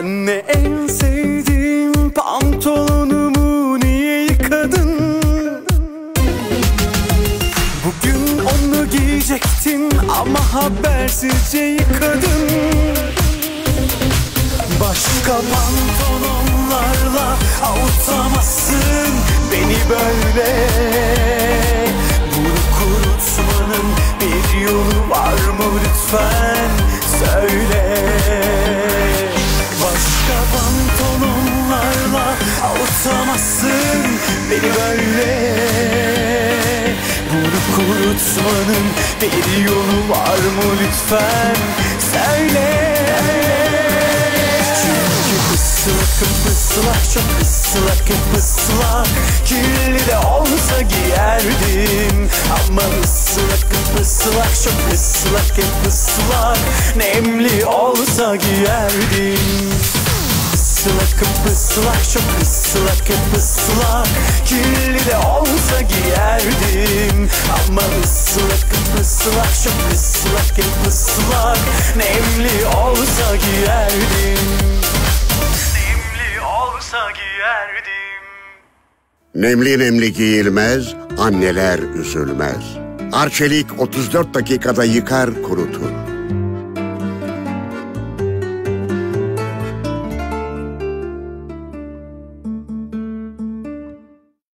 Anne en sevdiğim pantolonumu niye yıkadın? Bugün onu giyecektin ama habersizce yıkadın Başka pantolonlarla avutamazsın beni böyle Bunu kurutmanın bir yolu var mı lütfen? Pantolonlarla avutamazsın beni böyle. Bunu kurutmanın bir yolu var mı lütfen? Söyle. Çünkü ıslakım ıslak çok ıslak ıslak Kirli de olsa giyerdim. Ama ıslakım ıslak çok ıslak ıslak Nemli olsa giyerdim Islakım ıslak çok ıslak hep ıslak Kirli de olsa giyerdim. Ama ıslak çok ıslak hep ıslak Nemli olsa giyerdim. Nemli olsa giyerdim. Nemli nemli giyilmez, anneler üzülmez. Arçelik 34 dakikada yıkar kurutur.